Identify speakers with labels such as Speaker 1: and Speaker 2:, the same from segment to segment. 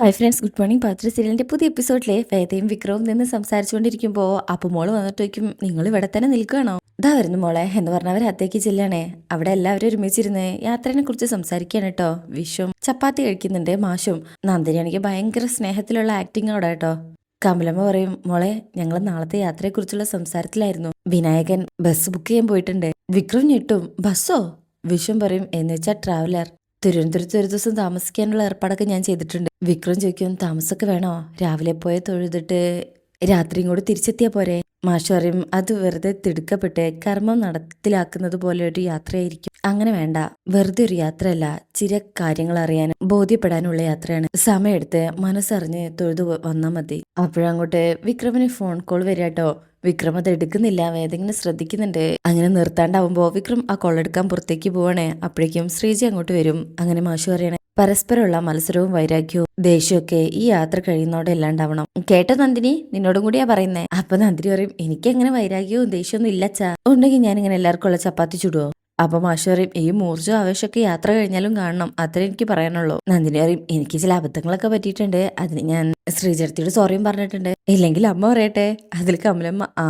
Speaker 1: Hi friends good morning Pathra സീരിയലിന്റെ പുതിയ എപ്പിസോഡിലെ വേദയും വിക്രവും നിന്ന് സംസാരിച്ചുകൊണ്ടിരിക്കുമ്പോൾ അപ്പൊ മോൾ വന്നിട്ട് വയ്ക്കും നിങ്ങൾ ഇവിടെ തന്നെ നിൽക്കുകയാണോ? ഇതാ വരുന്നു മോളെ. എന്ന് പറഞ്ഞവർ അത്തേക്ക് ചെല്ലാണേ. അവിടെ എല്ലാവരും ഒരുമിച്ചിരുന്ന് യാത്രയെ കുറിച്ച് സംസാരിക്കുകയാണ് കേട്ടോ വിഷും ചപ്പാത്തി കഴിക്കുന്നുണ്ട് മാഷും. നന്ദിനിയാണെങ്കിൽ ഭയങ്കര സ്നേഹത്തിലുള്ള ആക്ടിങ് അവിടെ കേട്ടോ കമലമ്മ പറയും മോളെ ഞങ്ങൾ നാളത്തെ യാത്രയെക്കുറിച്ചുള്ള സംസാരത്തിലായിരുന്നു. വിനായകൻ ബസ് ബുക്ക് ചെയ്യാൻ പോയിട്ടുണ്ട്. വിക്രം ഞെട്ടും ബസ്സോ? വിഷം പറയും എന്നുവെച്ചാൽ ട്രാവലർ തിരുവനന്തപുരത്ത് ഒരു ദിവസം താമസിക്കാനുള്ള ഏർപ്പാടൊക്കെ ഞാൻ ചെയ്തിട്ടുണ്ട്. വിക്രം ചോദിക്കും താമസമൊക്കെ വേണോ? രാവിലെ പോയ തൊഴുതിട്ട് രാത്രിയും കൂടെ തിരിച്ചെത്തിയാ പോരെ? മാഷ് പറയും അത് വെറുതെ തിടുക്കപ്പെട്ട് കർമ്മം നടത്തിലാക്കുന്നത് പോലെ ഒരു യാത്രയായിരിക്കും. അങ്ങനെ വേണ്ട. വെറുതെ ഒരു യാത്രയല്ല. ചില കാര്യങ്ങൾ അറിയാനും ബോധ്യപ്പെടാനുള്ള യാത്രയാണ്. സമയമെടുത്ത് മനസ്സറിഞ്ഞ് തൊഴുതു വന്നാൽ മതി. അപ്പോഴങ്ങോട്ട് വിക്രമിന് ഫോൺ കോൾ വരാട്ടോ വിക്രം അത് എടുക്കുന്നില്ല. വേദങ്ങനെ ശ്രദ്ധിക്കുന്നുണ്ട്. അങ്ങനെ നിർത്താണ്ടാവുമ്പോ വിക്രം ആ കൊള്ളെടുക്കാൻ പുറത്തേക്ക് പോവാണേ. അപ്പോഴേക്കും ശ്രീജി അങ്ങോട്ട് വരും. അങ്ങനെ മാഷു പറയണേ പരസ്പരമുള്ള മത്സരവും വൈരാഗ്യവും ദേഷ്യമൊക്കെ ഈ യാത്ര കഴിയുന്നോടെ ഇല്ലാണ്ടാവണം കേട്ടോ നന്ദിനി. നിന്നോടും കൂടിയാ പറയുന്നേ. അപ്പൊ നന്ദിനി പറയും എനിക്ക് അങ്ങനെ വൈരാഗ്യവും ദേഷ്യമൊന്നും ഇല്ലച്ചാ ഉണ്ടെങ്കിൽ ഞാൻ ഇങ്ങനെ എല്ലാവർക്കും ഉള്ള ചപ്പാത്തി ചുടുവോ? അപ്പൊ മാഷ് പറയും ഈ മൂർജോ ആവേശമൊക്കെ യാത്ര കഴിഞ്ഞാലും കാണണം. അത്രേ എനിക്ക് പറയാനുള്ളൂ. നന്ദിനി പറയും എനിക്ക് ചില അബദ്ധങ്ങളൊക്കെ പറ്റിയിട്ടുണ്ട്. അതിന് ഞാൻ ശ്രീചരത്തിയോട് സോറിയും പറഞ്ഞിട്ടുണ്ട്. ഇല്ലെങ്കിൽ അമ്മ പറയട്ടെ. അതിൽ കമലമ്മ ആ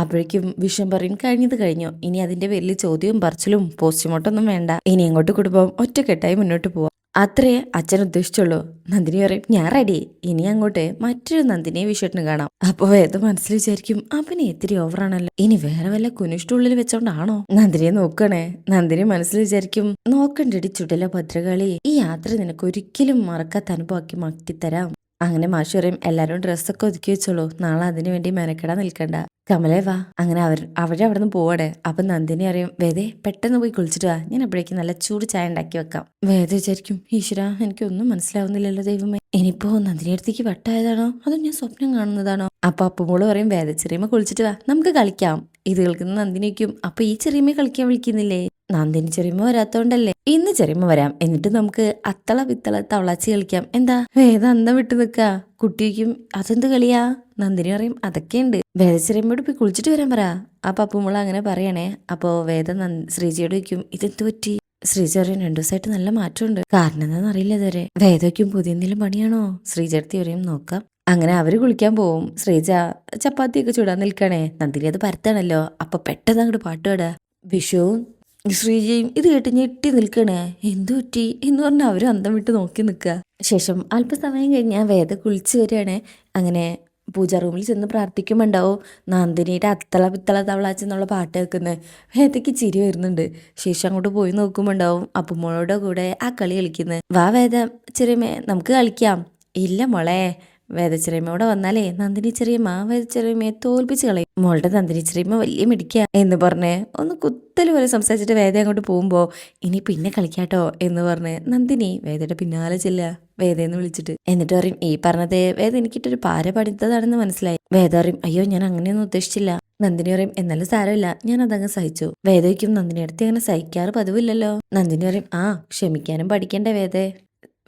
Speaker 1: അപ്പോഴേക്കും വിഷം പറയും കഴിഞ്ഞത് കഴിഞ്ഞു. ഇനി അതിന്റെ പേരിൽ ചോദ്യവും പറച്ചിലും പോസ്റ്റ്മോർട്ടം ഒന്നും വേണ്ട. ഇനി അങ്ങോട്ട് കുടുംബം ഒറ്റക്കെട്ടായി മുന്നോട്ട് പോവാം. അത്രേ അച്ഛൻ ഉദ്ദേശിച്ചുള്ളൂ. നന്ദിനി പറയും ഞാൻ റെഡി ഇനി അങ്ങോട്ട് മറ്റൊരു നന്ദിനിയെ വിഷയത്തിന് കാണാം. അപ്പൊ വേദ മനസ്സിൽ വിചാരിക്കും അവനെ ഇത്തിരി ഓവറാണല്ലോ ഇനി വേറെ വല്ല കുനിഷ്ടുള്ളിൽ വെച്ചോണ്ടാണോ? നന്ദിനിയെ നോക്കണേ. നന്ദിനി മനസ്സിൽ വിചാരിക്കും നോക്കണ്ടടി ചുടല ഭദ്രകാളി. ഈ യാത്ര നിനക്ക് ഒരിക്കലും മറക്കാത്ത അനുഭവമാക്കി മാറ്റിത്തരാം. അങ്ങനെ മാഷ് പറയും എല്ലാരും ഡ്രസ്സൊക്കെ ഒതുക്കി വെച്ചോളൂ. നാളെ അതിനു വേണ്ടി മെനക്കെടാൻ നിൽക്കണ്ട. കമലേ വാ. അങ്ങനെ അവർ അവിടെ അവിടെ നിന്ന് പോവാടെ അപ്പൊ നന്ദിനി അറിയും വേദേ പെട്ടെന്ന് പോയി കുളിച്ചിട്ട് വാ. ഞാൻ അപ്പോഴേക്കും നല്ല ചൂട് ചായ ഉണ്ടാക്കി വെക്കാം. വേദ വിചാരിക്കും ഈശ്വര എനിക്കൊന്നും മനസ്സിലാവുന്നില്ലല്ലോ ദൈവമേ. ഇനിയിപ്പോ നന്ദിനി അടുത്തേക്ക് വട്ടായതാണോ? അതോ ഞാൻ സ്വപ്നം കാണുന്നതാണോ? അപ്പൊ അപ്പുമോൾ പറയും വേദ ചെറിയമ്മ കുളിച്ചിട്ട് വാ. നമുക്ക് കളിക്കാം. ഇത് കേൾക്കുന്ന നന്ദിനിക്കും അപ്പൊ ഈ ചെറിയമ്മ കളിക്കാൻ വിളിക്കുന്നില്ലേ? നന്ദിനി ചെറിയമ്മ വരാത്തോണ്ടല്ലേ? ഇന്ന് ചെറിയമ്മ വരാം. എന്നിട്ട് നമുക്ക് അത്തള വിത്തള തവളാച്ചി കളിക്കാം. എന്താ? വേദ അന്തം വിട്ടു നിക്ക. കുട്ടിക്കും അതെന്ത് കളിയാ? നന്ദിനി പറയും അതൊക്കെയുണ്ട്. വേദ ചെറിയമ്മയോട് പോയി കുളിച്ചിട്ട് വരാൻ പറ. ആ അപ്പുമുള അങ്ങനെ പറയണേ. അപ്പോ വേദ ശ്രീജിയോട് വയ്ക്കും ഇതെന്ത് പറ്റി? ശ്രീജ പറയും രണ്ടു ദിവസമായിട്ട് നല്ല മാറ്റമുണ്ട്. കാരണം എന്താണെന്ന് അറിയില്ല ഇതുവരെ. വേദയ്ക്കും പുതിയ എന്തെങ്കിലും പണിയാണോ? ശ്രീജടുത്തി പറയും നോക്കാം. അങ്ങനെ അവർ കുളിക്കാൻ പോവും. ശ്രീജ ചപ്പാത്തിയൊക്കെ ചൂടാൻ നിൽക്കണേ. നന്ദിനി അത് പരത്താണല്ലോ. അപ്പൊ പെട്ടെന്ന് അങ്ങോട്ട് പാട്ട് പാടാ. വിഷുവും ശ്രീജയും ഇത് കേട്ട് ഞെട്ടി നിൽക്കണേ. എന്തു പറ്റി? എന്ന് പറഞ്ഞാൽ അവരും അന്തം വിട്ട് നോക്കി നിൽക്കുക ശേഷം അല്പസമയം കഴിഞ്ഞാൽ വേദ കുളിച്ചു വരികയാണ്. അങ്ങനെ പൂജാ റൂമിൽ ചെന്ന് പ്രാർത്ഥിക്കുമ്പോണ്ടാവും നന്ദിനിയുടെ അത്തള പിത്തള തവളാച്ച് എന്നുള്ള പാട്ട് കേൾക്കുന്നത് വേദയ്ക്ക് ചിരി വരുന്നുണ്ട്. ശേഷം അങ്ങോട്ട് പോയി നോക്കുമ്പോണ്ടാവും അപ്പുമ്മോളുടെ കൂടെ ആ കളി കളിക്കുന്നത് വാ വേദ ചെറിയമേ നമുക്ക് കളിക്കാം. ഇല്ല മോളെ. വേദച്ചെറിയമ്മയോടെ വന്നാലേ നന്ദിനി ചെറിയമ്മ വേദച്ചെറിയമ്മയെ തോൽപ്പിച്ച് കളയും. മോളുടെ നന്ദിനി ചെറിയമ്മ വലിയ മിടിക്കുക എന്ന് പറഞ്ഞ് ഒന്ന് കുത്തൽ പോലെ സംസാരിച്ചിട്ട് വേദ അങ്ങോട്ട് പോകുമ്പോൾ ഇനി പിന്നെ കളിക്കാട്ടോ എന്ന് പറഞ്ഞ് നന്ദിനി വേദയുടെ പിന്നാലെ ചെല്ല വേദയെന്ന് വിളിച്ചിട്ട്. എന്നിട്ട് പറയും ഈ പറഞ്ഞത് വേദ എനിക്കിട്ടൊരു പാര പഠിത്തതാണെന്ന് മനസ്സിലായി. വേദ പറയും അയ്യോ ഞാൻ അങ്ങനെയൊന്നും ഉദ്ദേശിച്ചില്ല. നന്ദിനി പറയും എന്നാലും സാരമില്ല ഞാൻ അതങ്ങ് സഹിച്ചു. വേദയ്ക്കും നന്ദിനി അടുത്ത് അങ്ങനെ സഹിക്കാറ് പതിവില്ലല്ലോ? നന്ദിനി പറയും ആ ക്ഷമിക്കാനും പഠിക്കണ്ടേ വേദേ.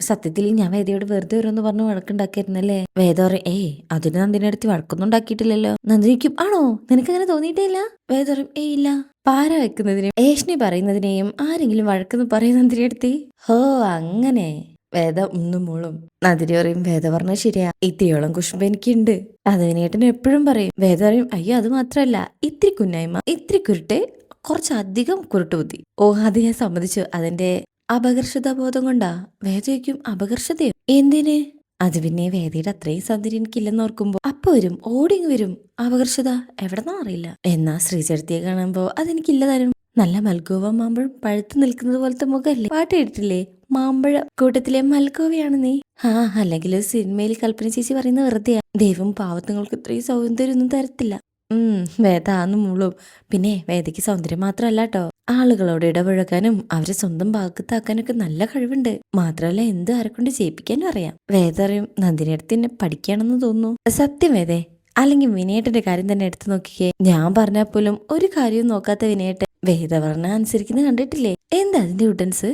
Speaker 1: സത്യത്തിൽ ഞാൻ വേദയോട് വെറുതെ ഓരോന്ന് പറഞ്ഞ് വഴക്കുണ്ടാക്കിയിരുന്നല്ലേ? വേദ പറയും ഏയ് അതിന് നന്ദിനി അടുത്ത് വഴക്കൊന്നും ഉണ്ടാക്കിയിട്ടില്ലല്ലോ നന്ദിനിക്കും ആണോ? നിനക്ക് അങ്ങനെ തോന്നിയിട്ടേ ഇല്ല വേദ പറയും ഏയ് ഇല്ല. പാര വെക്കുന്നതിനെയും ഏഷ്ണി പറയുന്നതിനെയും ആരെങ്കിലും വഴക്കെന്ന് പറയും നന്ദിനി അടുത്ത്? ഹോ അങ്ങനെ. വേദ ഒന്നും മോളും. നന്ദിനി പറയും വേദ പറഞ്ഞ ശരിയാ. ഇത്തിരിയോളം കുഷ്മ എനിക്കുണ്ട്. അതിനേട്ടൻ എപ്പോഴും പറയും വേദ പറയും അയ്യോ അത് മാത്രല്ല. ഇത്തിരി കുന്നായ്മ ഇത്തിരി കുരുട്ടെ കുറച്ചധികം കുരുട്ട് ബുദ്ധി. ഓ അത് ഞാൻ സമ്മതിച്ചു. അതിന്റെ അപകർഷതാബോധം കൊണ്ടാ. വേദയ്ക്കും അപകർഷതയോ? എന്തിന്? അത് പിന്നെ വേദയുടെ അത്രയും സൗന്ദര്യം എനിക്കില്ലെന്ന് ഓർക്കുമ്പോ. അപ്പൊ വരും ഓടിങ് വരും. അപകർഷത എവിടെന്നാ അറിയില്ല. എന്നാ ശ്രീചരത്തിയെ കാണുമ്പോ അതെനിക്കില്ല തരും. നല്ല മൽഗോവ മാമ്പഴം പഴുത്തു നിൽക്കുന്നത് പോലത്തെ മുഖല്ലേ? പാട്ട് കേട്ടിട്ടില്ലേ? മാമ്പഴ കൂട്ടത്തിലെ മൽക്കോവയാണ് നീ. ആ അല്ലെങ്കിൽ സിനിമയിൽ കൽപ്പന ചേച്ചി പറയുന്ന വെറുതെയാ. ദൈവം പാവത്തുങ്ങൾക്ക് ഇത്രയും സൗന്ദര്യം ഒന്നും തരത്തില്ല. ഉം വേദ ആന്ന് പിന്നെ വേദയ്ക്ക് സൗന്ദര്യം മാത്രമല്ല കേട്ടോ ആളുകളോട് ഇടപഴകാനും അവരെ സ്വന്തം ഭാഗത്താക്കാനൊക്കെ നല്ല കഴിവുണ്ട്. മാത്രമല്ല എന്ത് ആരെക്കൊണ്ട് ചെയ്യിപ്പിക്കാനും അറിയാം. വേദ അറിയും നന്ദിനടുത്ത് എന്നെ പഠിക്കുകയാണെന്ന് തോന്നുന്നു. സത്യം വേദേ. അല്ലെങ്കിൽ വിനയേട്ടന്റെ കാര്യം തന്നെ എടുത്തു നോക്കിക്കേ. ഞാൻ പറഞ്ഞാൽ പോലും ഒരു കാര്യവും നോക്കാത്ത വിനയേട്ടൻ. വേദ അനുസരിക്കുന്ന കണ്ടിട്ടില്ലേ? എന്താ അതിന്റെ ഉഡൻസ്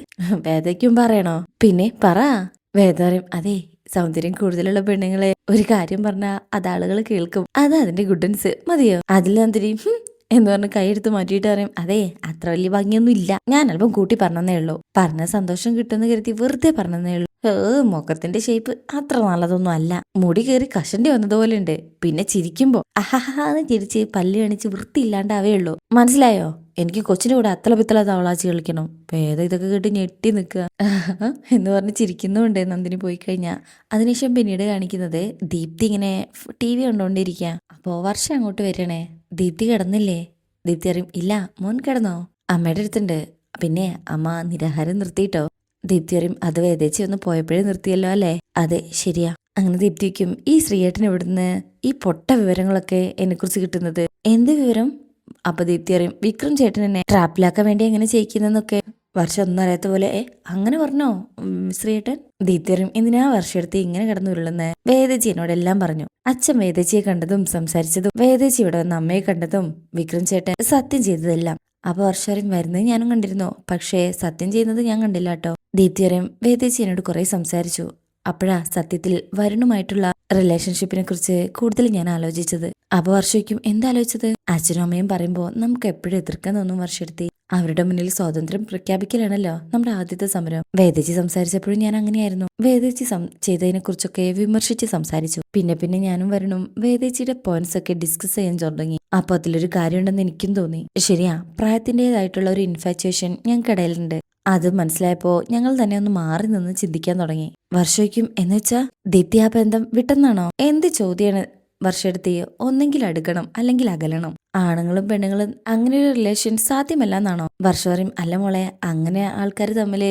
Speaker 1: വേദയ്ക്കും പറയണോ? പിന്നെ പറ. വേദ പറയും അതെ സൗന്ദര്യം കൂടുതലുള്ള പെണ്ണുങ്ങളെ. ഒരു കാര്യം പറഞ്ഞാൽ അത് ആളുകൾ കേൾക്കും. അത് അതിന്റെ ഗുഡൻസ് മതിയോ? അതിൽ നന്ദിനി എന്ന് പറഞ്ഞ് കൈയെടുത്ത് മാറ്റിയിട്ട് പറയും അതെ അത്ര വലിയ ഭംഗിയൊന്നും ഇല്ല ഞാൻ അല്പം കൂട്ടി പറഞ്ഞതേ ഉള്ളൂ. പറഞ്ഞ സന്തോഷം കിട്ടുമെന്ന് കരുതി വെറുതെ പറഞ്ഞതേ ഉള്ളൂ. ഏ മുഖത്തിന്റെ ഷേപ്പ് അത്ര നല്ലതൊന്നും അല്ല. മുടി കയറി കഷണ്ടി വന്നതുപോലെ ഉണ്ട് പിന്നെ ചിരിക്കുമ്പോ അഹഹാന്ന് ചിരിച്ച് പല്ല് കാണിച്ച് വൃത്തിയില്ലാണ്ടാവേ ഉള്ളൂ. മനസ്സിലായോ? എനിക്ക് കൊച്ചിന്റെ കൂടെ അത്തല പിത്തല തവളാച്ചി കളിക്കണം. വേദം ഇതൊക്കെ കേട്ട് ഞെട്ടി നിൽക്കുക. എന്ന് പറഞ്ഞ് ചിരിക്കുന്നുണ്ട് നന്ദിനി പോയി കഴിഞ്ഞാൽ അതിനുശേഷം പിന്നീട് കാണിക്കുന്നത് ദീപ്തി ഇങ്ങനെ ടി വി കണ്ടുകൊണ്ടിരിക്കുക അപ്പോൾ വർഷം അങ്ങോട്ട് വരണേ. ദീപ്തി കിടന്നില്ലേ? ദീപ്തി അറിയും ഇല്ല മോൻ കിടന്നോ? അമ്മയുടെ അടുത്തുണ്ട്. പിന്നെ അമ്മ നിരാഹാരം നിർത്തിയിട്ടോ? ദീപ്തി പറയും അത് വേദേച്ചി ഒന്ന് പോയപ്പോഴേ നിർത്തിയല്ലോ അല്ലേ? അതെ ശരിയാ. അങ്ങനെ ദീപ്തിക്കും ഈ ശ്രീയേട്ടൻ ഇവിടുന്ന് ഈ പൊട്ട വിവരങ്ങളൊക്കെ എന്നെക്കുറിച്ച് കിട്ടുന്നത്? എന്ത് വിവരം? അപ്പൊ ദീപ്തി അറിയും വിക്രം ചേട്ടൻ എന്നെ ട്രാപ്പിലാക്കാൻ വേണ്ടി എങ്ങനെ ചെയ്യിക്കുന്നതെന്നൊക്കെ വർഷം ഒന്നും അറിയാത്ത പോലെ "ഏ, അങ്ങനെ പറഞ്ഞോ ശ്രീയേട്ടൻ? ദീപ്തി അറിയും എന്തിനാ വർഷം എടുത്ത് ഇങ്ങനെ കിടന്നു ഉരുളുന്നേ വേദജി എന്നോടെല്ലാം പറഞ്ഞു. അച്ഛൻ വേദജിയെ കണ്ടതും സംസാരിച്ചതും വേദജി ഇവിടെ വന്ന് അമ്മയെ കണ്ടതും വിക്രം ചേട്ടൻ സത്യം ചെയ്തതെല്ലാം. അപ്പൊ വർഷവരും വരുന്നത് ഞാനും കണ്ടിരുന്നു. പക്ഷേ സത്യം ചെയ്യുന്നത് ഞാൻ കണ്ടില്ല കേട്ടോ ദീപ്തിയരം വേദേച്ചി എന്നോട് കുറെ സംസാരിച്ചു. അപ്പോഴാ സത്യത്തിൽ വരുണുമായിട്ടുള്ള റിലേഷൻഷിപ്പിനെ കുറിച്ച് കൂടുതൽ ഞാൻ ആലോചിച്ചത്. അപ്പൊ വർഷയ്ക്കും എന്താലോചിച്ചത് അച്ഛനും അമ്മയും പറയുമ്പോൾ നമുക്ക് എപ്പോഴും എതിർക്കാൻ തോന്നും വർഷെടുത്തി അവരുടെ മുന്നിൽ സ്വാതന്ത്ര്യം പ്രഖ്യാപിക്കലാണല്ലോ നമ്മുടെ ആദ്യത്തെ സമരം. വേദജി സംസാരിച്ചപ്പോഴും ഞാൻ അങ്ങനെയായിരുന്നു. വേദജി സം ചെയ്തതിനെ കുറിച്ചൊക്കെ വിമർശിച്ച് സംസാരിച്ചു. പിന്നെ പിന്നെ ഞാനും വരണം വേദജിയുടെ പോയിന്റ്സ് ഒക്കെ ഡിസ്കസ് ചെയ്യാൻ തുടങ്ങി. അപ്പൊ അതിലൊരു കാര്യമുണ്ടെന്ന് എനിക്കും തോന്നി. ശരിയാ പ്രായത്തിന്റെതായിട്ടുള്ള ഒരു ഇൻഫാച്വേഷൻ ഞങ്ങൾക്കിടയിലുണ്ട് അത് മനസ്സിലായപ്പോ ഞങ്ങൾ തന്നെ ഒന്ന് മാറി നിന്ന് ചിന്തിക്കാൻ തുടങ്ങി. വർഷയ്ക്കും എന്നുവെച്ചാ ദീപ്തി ആ ബന്ധം വിട്ടെന്നാണോ? എന്ത് ചോദ്യാണ് വർഷെടുത്തി ഒന്നെങ്കിൽ അടുക്കണം അല്ലെങ്കിൽ അകലണം. ആണുങ്ങളും പെണ്ണുങ്ങളും അങ്ങനെ ഒരു റിലേഷൻ സാധ്യമല്ല എന്നാണോ വർഷവറിയും അല്ല മോളെ അങ്ങനെ ആൾക്കാർ തമ്മിൽ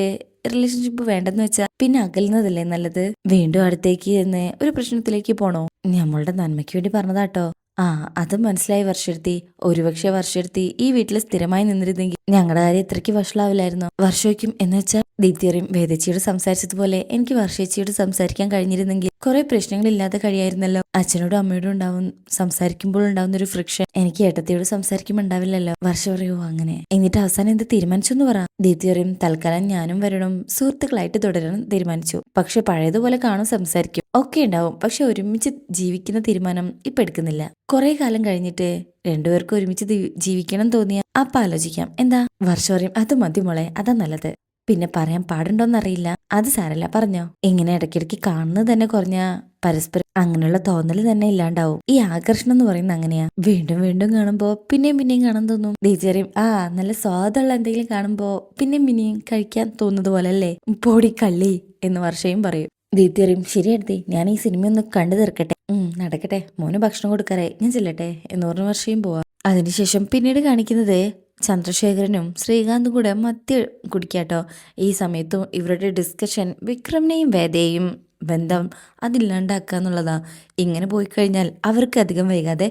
Speaker 1: റിലേഷൻഷിപ്പ് വേണ്ടെന്ന് വെച്ചാൽ പിന്നെ അകലുന്നതല്ലേ നല്ലത്? വീണ്ടും അടുത്തേക്ക് എന്ന് ഒരു പ്രശ്നത്തിലേക്ക് പോണോ? നമ്മളുടെ നന്മയ്ക്ക് വേണ്ടി പറഞ്ഞതാട്ടോ. ആ അത് മനസ്സിലായി വർഷെടുത്തി. ഒരുപക്ഷെ വർഷെടുത്തി ഈ വീട്ടിൽ സ്ഥിരമായി നിന്നിരുന്നെങ്കിൽ ഞങ്ങളുടെ കാര്യം ഇത്രയ്ക്ക് വഷളാവില്ലായിരുന്നു? വർഷയ്ക്കും എന്ന് വെച്ചാൽ ദീപ്തിയറിയും വേദച്ചിയോട് സംസാരിച്ചതുപോലെ എനിക്ക് വർഷേച്ചിയോട് സംസാരിക്കാൻ കഴിഞ്ഞിരുന്നെങ്കിൽ കുറെ പ്രശ്നങ്ങളില്ലാതെ കഴിയായിരുന്നല്ലോ. അച്ഛനോടും അമ്മയോടും ഉണ്ടാവും സംസാരിക്കുമ്പോൾ ഉണ്ടാവുന്ന ഒരു ഫ്രിക്ഷൻ എനിക്ക് ഏട്ടത്തിയോട് സംസാരിക്കുമ്പോൾ ഉണ്ടാവില്ലല്ലോ. വർഷ പറയൂ അങ്ങനെ. എന്നിട്ട് അവസാനം എന്ത് തീരുമാനിച്ചെന്ന് പറ. ദീപ്തിയറിയും തൽക്കാലം ഞാനും വരണം സുഹൃത്തുക്കളായിട്ട് തുടരാൻ തീരുമാനിച്ചു. പക്ഷെ പഴയതുപോലെ കാണും സംസാരിക്കും. ഒക്കെ ഉണ്ടാവും. പക്ഷെ ഒരുമിച്ച് ജീവിക്കുന്ന തീരുമാനം ഇപ്പൊ എടുക്കുന്നില്ല. കുറെ കാലം കഴിഞ്ഞിട്ട് രണ്ടുപേർക്കും ഒരുമിച്ച് ജീവിക്കണം തോന്നിയ അപ്പൊ ആലോചിക്കാം എന്താ? വർഷം പറയും അത് മതി മോളെ അതാ നല്ലത്. പിന്നെ പറയാൻ പാടുണ്ടോന്നറിയില്ല. അത് സാരല്ല പറഞ്ഞോ. ഇങ്ങനെ ഇടയ്ക്കിടയ്ക്ക് കാണുന്നത് തന്നെ കുറഞ്ഞ പരസ്പരം അങ്ങനെയുള്ള തോന്നൽ തന്നെ ഇല്ലാണ്ടാവും. ഈ ആകർഷണം എന്ന് പറയുന്നത് അങ്ങനെയാ. വീണ്ടും വീണ്ടും കാണുമ്പോ പിന്നെയും പിന്നെയും കാണാൻ തോന്നും. ടീച്ചറും ആ നല്ല സ്വാദുള്ള എന്തെങ്കിലും കാണുമ്പോ പിന്നെയും പിന്നെയും കഴിക്കാൻ തോന്നുന്നത് പോലെ അല്ലേ? പൊടി കള്ളി എന്ന് വർഷയും പറയും. ദീപ്തിയറിയും ശരിയെടുത്തി ഞാൻ ഈ സിനിമ ഒന്ന് കണ്ടു തീർക്കട്ടെ. നടക്കട്ടെ. മോന് ഭക്ഷണം കൊടുക്കാറേ ഞാൻ ചെല്ലട്ടെ എന്ന് പറഞ്ഞ വർഷയും പോവാ. അതിനുശേഷം പിന്നീട് കാണിക്കുന്നത് ചന്ദ്രശേഖരനും ശ്രീകാന്തും കൂടെ മദ്യ കുടിക്കാട്ടോ. ഈ സമയത്തും ഇവരുടെ ഡിസ്കഷൻ വിക്രമിനെയും വേദയെയും ബന്ധം അതില്ലാണ്ടാക്കുക എന്നുള്ളതാണ് ഇങ്ങനെ പോയി കഴിഞ്ഞാൽ അവർക്ക് അധികം വൈകാതെ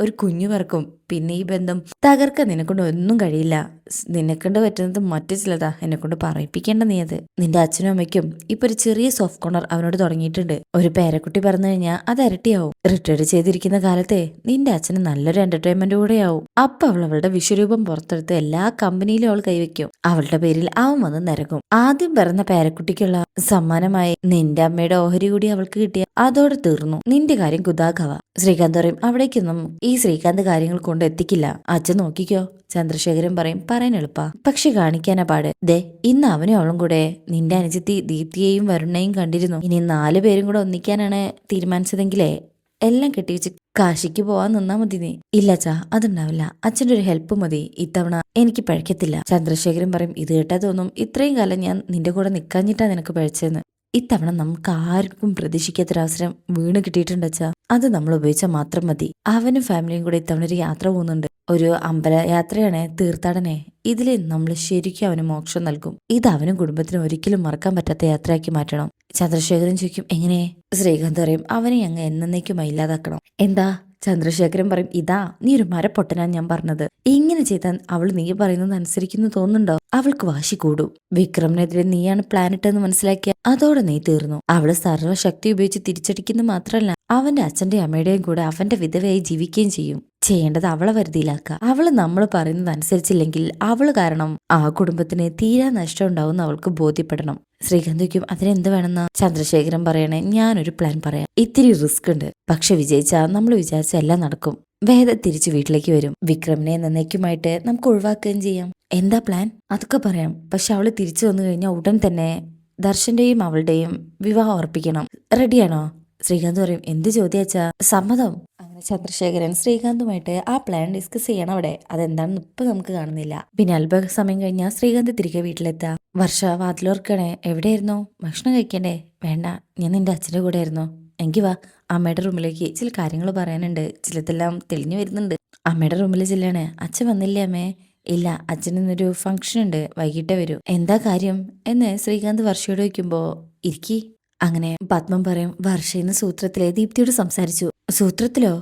Speaker 1: ഒരു കുഞ്ഞു പറക്കും പിന്നെ ഈ ബന്ധം തകർക്കാൻ നിന്നെക്കൊണ്ട് ഒന്നും കഴിയില്ല. നിന്നെക്കൊണ്ട് പറ്റുന്നത് മറ്റു ചിലതാ എന്നെക്കൊണ്ട് പറയിപ്പിക്കേണ്ട നീ അത്. നിന്റെ അച്ഛനും അമ്മയ്ക്കും ഇപ്പൊ ഒരു ചെറിയ സോഫ്റ്റ് കോർണർ അവനോട് തുടങ്ങിയിട്ടുണ്ട്. ഒരു പേരക്കുട്ടി പറഞ്ഞു കഴിഞ്ഞാൽ അത് ഇരട്ടിയാവും. റിട്ടയർഡ് ചെയ്തിരിക്കുന്ന കാലത്തെ നിന്റെ അച്ഛന് നല്ലൊരു എന്റർടൈൻമെന്റ് കൂടെയാവും. അപ്പൊ അവൾ അവളുടെ വിശ്വരൂപം പുറത്തെടുത്ത് എല്ലാ കമ്പനിയിലും അവൾ കൈവയ്ക്കും. അവളുടെ പേരിൽ അവൻ വന്ന് നിരക്കും ആദ്യം പിറന്ന പേരക്കുട്ടിക്കുള്ള സമ്മാനമായി നിന്റെ അമ്മയുടെ ഓഹരി കൂടി അവൾക്ക് കിട്ടിയ അതോടെ തീർന്നു. നിന്റെ കാര്യം ഗുദാഖവ ശ്രീകാന്ത് പറയും അവിടേക്കൊന്നും ഈ ശ്രീകാന്ത് കാര്യങ്ങൾ കൊണ്ട് എത്തിക്കില്ല. അച്ഛൻ നോക്കിക്കോ. ചന്ദ്രശേഖരൻ പറയും പറയാൻ എളുപ്പാ. പക്ഷെ കാണിക്കാനാ പാട്. ദേ ഇന്ന് അവനും അവളും കൂടെ നിന്റെ അനുജത്തി ദീപ്തിയെയും വരുണയും കണ്ടിരുന്നു. ഇനി നാലു പേരും കൂടെ ഒന്നിക്കാനാണ് തീരുമാനിച്ചതെങ്കിലേ എല്ലാം കെട്ടിവെച്ച് കാശിക്ക് പോവാൻ നിന്നാ മതി നീ. ഇല്ല ചാ അതുണ്ടാവില്ല. അച്ഛന്റെ ഒരു ഹെൽപ്പ് മതി. ഇത്തവണ എനിക്ക് പഴക്കത്തില്ല. ചന്ദ്രശേഖരൻ പറയും ഇത് കേട്ടാ തോന്നും ഇത്രയും കാലം ഞാൻ നിന്റെ കൂടെ നിക്കാഞ്ഞിട്ടാ നിനക്ക് പഴച്ചെന്ന് ഇത്തവണ നമുക്ക് ആർക്കും പ്രതീക്ഷിക്കാത്തൊരവസരം വീണ് കിട്ടിയിട്ടുണ്ട് അച്ഛാ. അത് നമ്മൾ ഉപയോഗിച്ചാൽ മാത്രം മതി. അവനും ഫാമിലിയും കൂടെ ഇത്തവണ ഒരു യാത്ര പോകുന്നുണ്ട്. ഒരു അമ്പല യാത്രയാണ് തീർത്ഥാടനെ. ഇതിൽ നമ്മൾ ശരിക്കും അവന് മോക്ഷം നൽകും. ഇത് അവനും കുടുംബത്തിനും ഒരിക്കലും മറക്കാൻ പറ്റാത്ത യാത്രയാക്കി മാറ്റണം. ചന്ദ്രശേഖരൻ ചോദിക്കും എങ്ങനെ? ശ്രീകാന്ത് പറയും അവനെ അങ്ങ് എന്നേക്കുമായി ഇല്ലാതാക്കണം. എന്താ? ചന്ദ്രശേഖരൻ പറയും ഇതാ നീ ഒരു മരപ്പൊട്ടനാ ഞാൻ പറഞ്ഞത്. ഇങ്ങനെ ചെയ്താൽ അവൾ നീ പറയുന്നത് അനുസരിക്കുന്നു തോന്നുന്നുണ്ടോ? അവൾക്ക് വാശി കൂടും. വിക്രമിനെതിരെ നീയാണ് പ്ലാനറ്റ് എന്ന് മനസ്സിലാക്കിയ അതോടെ നീ തീർന്നു. അവൾ സർവശക്തി ഉപയോഗിച്ച് തിരിച്ചടിക്കുന്ന മാത്രമല്ല അവന്റെ അച്ഛന്റെയും അമ്മയുടെയും കൂടെ അവന്റെ വിധവയായി ജീവിക്കുകയും ചെയ്യും. ചെയ്യേണ്ടത് അവളെ വരുതിയിലാക്കുക. അവൾ നമ്മൾ പറയുന്നത് അനുസരിച്ചില്ലെങ്കിൽ അവൾ കാരണം ആ കുടുംബത്തിന് തീരാ നഷ്ടം ഉണ്ടാവും അവൾക്ക് ബോധ്യപ്പെടണം. ശ്രീകാന്തിക്കും അതിനെന്ത് വേണമെന്ന്? ചന്ദ്രശേഖരൻ പറയണേ ഞാനൊരു പ്ലാൻ പറയാം. ഇത്തിരി റിസ്ക് ഉണ്ട്. പക്ഷെ വിജയിച്ചാൽ നമ്മൾ വിചാരിച്ച എല്ലാം നടക്കും. വേദ തിരിച്ചു വീട്ടിലേക്ക് വരും. വിക്രമിനെ നന്നേക്കുമായിട്ട് നമുക്ക് ഒഴിവാക്കുകയും ചെയ്യാം. എന്താ പ്ലാൻ അതൊക്കെ പറയാം. പക്ഷെ അവൾ തിരിച്ചു വന്നു കഴിഞ്ഞാൽ ഉടൻ തന്നെ ദർശന്റെയും അവളുടെയും വിവാഹം ഉറപ്പിക്കണം. റെഡിയാണോ ശ്രീകാന്ത് പറയും എന്ത് ചോദ്യാച്ചാ സമ്മതം. അങ്ങനെ ചന്ദ്രശേഖരൻ ശ്രീകാന്തുമായിട്ട് ആ പ്ലാൻ ഡിസ്കസ് ചെയ്യണം അവിടെ. അതെന്താണെന്ന് ഇപ്പൊ നമുക്ക് കാണുന്നില്ല. പിന്നെ അല്പ സമയം കഴിഞ്ഞാൽ ശ്രീകാന്ത് തിരികെ വീട്ടിലെത്താ. വർഷ വാതിലോർക്കണേ എവിടെയായിരുന്നു? ഭക്ഷണം കഴിക്കണ്ടേ? വേണ്ട ഞാൻ നിന്റെ അച്ഛന്റെ കൂടെ ആയിരുന്നു എങ്കിൽ വാ അമ്മയുടെ റൂമിലേക്ക് ചില കാര്യങ്ങൾ പറയാനുണ്ട്. ചിലതെല്ലാം തെളിഞ്ഞു വരുന്നുണ്ട്. അമ്മയുടെ റൂമിൽ ചെല്ലാണ്. അച്ഛൻ വന്നില്ലേ അമ്മേ? ഇല്ല അച്ഛന് ഇന്നൊരു ഫംഗ്ഷൻ ഉണ്ട്. വൈകിട്ടേ വരൂ. എന്താ കാര്യം? എന്ന് ശ്രീകാന്ത് വർഷയോട് വയ്ക്കുമ്പോ ഇരിക്കി. അങ്ങനെ പത്മം പറയും വർഷ ഇന്ന് സൂത്രത്തിലെ ദീപ്തിയോട് സംസാരിച്ചു. സൂത്രത്തിലോ?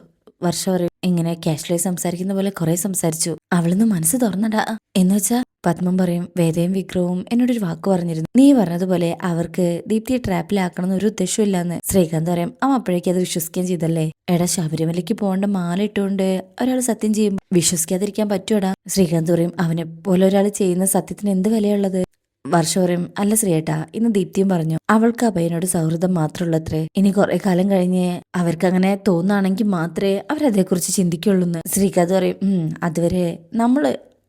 Speaker 1: വർഷ പറയും ഇങ്ങനെ കാഷ്വലായി സംസാരിക്കുന്ന പോലെ കുറെ സംസാരിച്ചു. അവളൊന്നും മനസ്സ് തുറന്നടാ. എന്ന് വെച്ചാ പത്മം പറയും വേദയും വിക്രവും എന്നോടൊരു വാക്ക് പറഞ്ഞിരുന്നു. നീ പറഞ്ഞതുപോലെ അവർക്ക് ദീപ്തിയെ ട്രാപ്പിലാക്കണം എന്നൊരു ഉദ്ദേശമില്ലാന്ന് ശ്രീകാന്ത് പറയും അവൻ അപ്പോഴേക്കും അത് വിശ്വസിക്കുകയും ചെയ്തല്ലേ? എടാ ശബരിമലയ്ക്ക് പോകേണ്ട മാല ഇട്ടുകൊണ്ട് ഒരാൾ സത്യം ചെയ്യും. വിശ്വസിക്കാതിരിക്കാൻ പറ്റൂടാ ശ്രീകാന്ത് പറയും അവനെ പോലെ ഒരാൾ ചെയ്യുന്ന സത്യത്തിന് എന്ത് വിലയുള്ളത് വർഷ അല്ല ശ്രീയേട്ടാ ഇന്ന് ദീപ്തിയും പറഞ്ഞു അവൾക്ക് അഭയനോട് സൗഹൃദം മാത്രമുള്ളത്രേ. ഇനി കുറെ കാലം കഴിഞ്ഞ് അവർക്ക് അങ്ങനെ തോന്നുകയാണെങ്കിൽ മാത്രമേ അവരതേക്കുറിച്ച് ചിന്തിക്കുള്ളൂന്ന് ശ്രീകാന്ത് പറയും അതുവരെ നമ്മൾ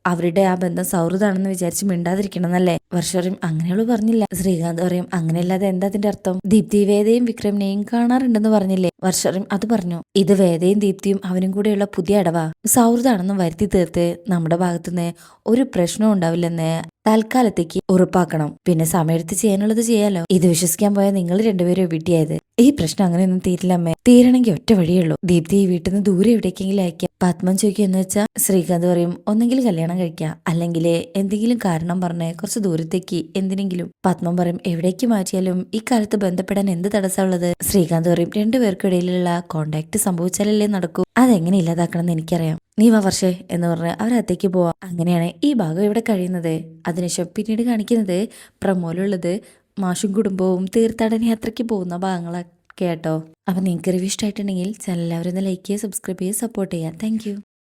Speaker 1: അവരുടെ ആ ബന്ധം സൗഹൃദമാണെന്ന് വിചാരിച്ച് മിണ്ടാതിരിക്കണം എന്നല്ലേ? വർഷ പറയും അങ്ങനെയുള്ളൂ പറഞ്ഞില്ല. ശ്രീകാന്ത് പറയും അങ്ങനെയല്ലാതെ എന്താ അതിന്റെ അർത്ഥം? ദീപ്തി വേദയും വിക്രമിനെയും കാണാറുണ്ടെന്ന് പറഞ്ഞില്ലേ? വർഷ അത് പറഞ്ഞു ഇത് വേദയും ദീപ്തിയും അവനും കൂടെയുള്ള പുതിയ അടവ. സൗഹൃദമാണെന്ന് വരുത്തി തീർത്ത് നമ്മുടെ ഭാഗത്തുനിന്ന് ഒരു പ്രശ്നവും ഉണ്ടാവില്ലെന്ന് തൽക്കാലത്തേക്ക് ഉറപ്പാക്കണം. പിന്നെ സമയത്ത് ചെയ്യാനുള്ളത് ചെയ്യാലോ. ഇത് വിശ്വസിക്കാൻ പോയാൽ നിങ്ങൾ രണ്ടുപേരും വിട്ടിയായത്. ഈ പ്രശ്നം അങ്ങനെയൊന്നും തീരില്ലമ്മേ തീരണമെങ്കിൽ ഒറ്റ വഴിയുള്ളൂ ദീപ്തി വീട്ടിൽ നിന്ന് ദൂരെ എവിടേക്കെങ്കിലും അയക്കാം. പത്മം ചോദിക്കുക എന്ന് വെച്ചാൽ ശ്രീകാന്ത് പറയും ഒന്നെങ്കിൽ കല്യാണം കഴിക്കാം. അല്ലെങ്കിൽ എന്തെങ്കിലും കാരണം പറഞ്ഞ് കുറച്ച് ദൂരത്തേക്ക് എന്തിനെങ്കിലും. പത്മം പറയും എവിടേക്ക് മാറ്റിയാലും ഈ കാലത്ത് ബന്ധപ്പെടാൻ എന്ത് തടസ്സമുള്ളത് ശ്രീകാന്ത് പറയും രണ്ടുപേർക്കിടയിലുള്ള കോണ്ടാക്ട് സംഭവിച്ചാലല്ലേ നടക്കൂ. അതെങ്ങനെ ഇല്ലാതാക്കണം എന്ന് എനിക്കറിയാം. നീ വാ വർഷേ എന്ന് പറഞ്ഞ് അവരകത്തേക്ക് പോവാം. അങ്ങനെയാണ് ഈ ഭാഗം ഇവിടെ കഴിയുന്നത്. അതിനുശേഷം പിന്നീട് കാണിക്കുന്നത് പ്രമോലുള്ളത് മാഷും കുടുംബവും തീർത്ഥാടന യാത്രയ്ക്ക് പോകുന്ന ഭാഗങ്ങളൊക്കെ കേട്ടോ. അപ്പം നിങ്ങൾക്ക് റിവ്യൂ ഇഷ്ടമായിട്ടുണ്ടെങ്കിൽ ചാനൽ എല്ലാവരും ലൈക്ക് ചെയ്യുക സബ്സ്ക്രൈബ് ചെയ്യുക സപ്പോർട്ട് ചെയ്യുക. താങ്ക്